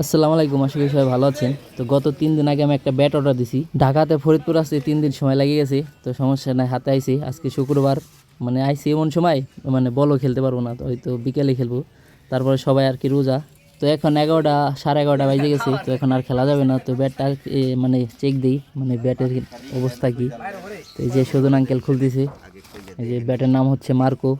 আসসালামু আলাইকুম, আশা করি সবাই ভালো আছেন। তো গত তিন দিন আগে আমি একটা ব্যাট অর্ডার দিছি। ঢাকাতে ফরিদপুর আসতে তিন দিন সময় লেগে গেছে, তো সমস্যা নাই, হাতে আইছি। আজকে শুক্রবার মানে আইসি এমন সময় মানে বলও খেলতে পারব না, তো হয়তো বিকেলে খেলব। তারপরে সবাই আর কি রোজা। তো এখন এগারোটা, সাড়ে এগারোটা বাজে গেছে, তো এখন আর খেলা যাবে না। তো ব্যাটটা মানে চেক দিই মানে ব্যাটের অবস্থা কি। তো এই যে সদন আঙ্কেল খুলতেছে, এই যে ব্যাটের নাম হচ্ছে মার্কো।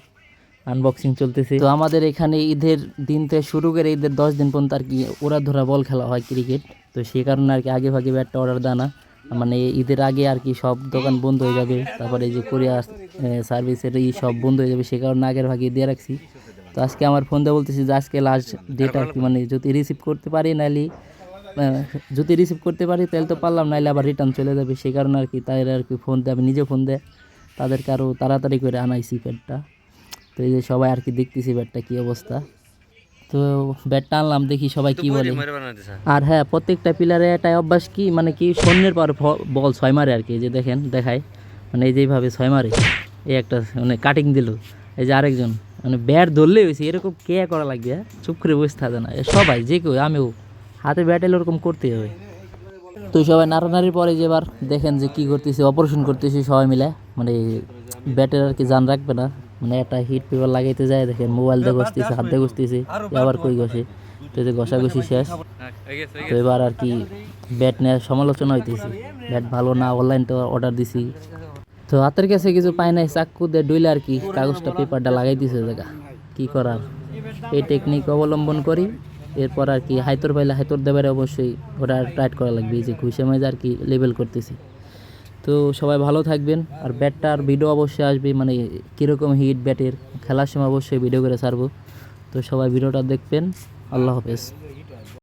আনবক্সিং চলতেছে। তো আমাদের এখানে ঈদের দিন থেকে শুরু করে ঈদের দশ দিন পর্যন্ত আর কি ওরা ধরা বল খেলা হয় ক্রিকেট তো সেই কারণে আর কি আগে ভাগে ব্যাটটা অর্ডার দেয় না। মানে ঈদের আগে আর কি সব দোকান বন্ধ হয়ে যাবে। তারপরে যে কোরিয়া সার্ভিসের এই সব বন্ধ হয়ে যাবে, সে কারণে আগের ভাগে দিয়ে রাখছি। তো আজকে আমার ফোন দিয়ে বলতেছি যে আজকে লাস্ট ডেট আর কি মানে যদি রিসিভ করতে পারি নাহলে যদি রিসিভ করতে পারি, তাহলে তো পারলাম নাহলে আবার রিটার্ন চলে যাবে। সে কারণে আর কি তাদের আর কি ফোন দেয়, আমি নিজে ফোন দেয় তাদেরকে আরও তাড়াতাড়ি করে আনাইছি প্যাডটা তো এই যে সবাই আর কি দেখতেছি ব্যাটটা কি অবস্থা। তো ব্যাটটা আনলাম দেখি সবাই কি বলে। আর হ্যাঁ প্রত্যেকটা পিলারে একটা অভ্যাস কি মানে কি শূন্যের পর বল ছয় মারে আর কি যে দেখেন দেখায় মানে এই যেভাবে ছয় মারে এই একটা মানে কাটিং দিল। এই যে আরেকজন মানে ব্যাট ধরলে হয়েছে এরকম কে করা লাগবে হ্যাঁ? চুপ করে বসে থাকে না। সবাই যে কেউ আমিও। হাতে ব্যাট এলে ওরকম করতে হবে। তো সবাই নাড়ানাড়ির পরে যে এবার দেখেন যে কি করতেছে অপারেশন করতেছি সবাই মিলে। মানে ব্যাটের আর কি জান রাখবে না। মানে একটা হিট পেপার লাগাইতে যায় দেখেন মোবাইল দিয়ে বসতেছে হাত দিয়ে বসতেছে আবার কই ঘষে? তো যে ঘষাঘষি শেষ। তো এবার আর কি ব্যাট নিয়ে সমালোচনা হইতেছে। ব্যাট ভালো না অনলাইন তো অর্ডার দিছি। তো হাতের কাছে কিছু পাই নাই চাক্কু দিয়ে ডইলে আর কি কাগজটা পেপারটা লাগাই দিছে জায়গা। কি করার? এই টেকনিক অবলম্বন করি এরপর আর কি হাইতর পাইলে হাইতর দেবারে অবশ্যই ওটা টাইট করা লাগবে এই যে ঘুষে মেজে আর কি লেবেল করতেছি। তো সবাই ভালো থাকবেন। আর ব্যাটটার ভিডিও অবশ্যই আসবে মানে কীরকম হিট ব্যাটের, খেলার সময় অবশ্যই ভিডিও করে ছাড়বো। তো সবাই ভিডিওটা দেখবেন। আল্লাহ হাফেজ।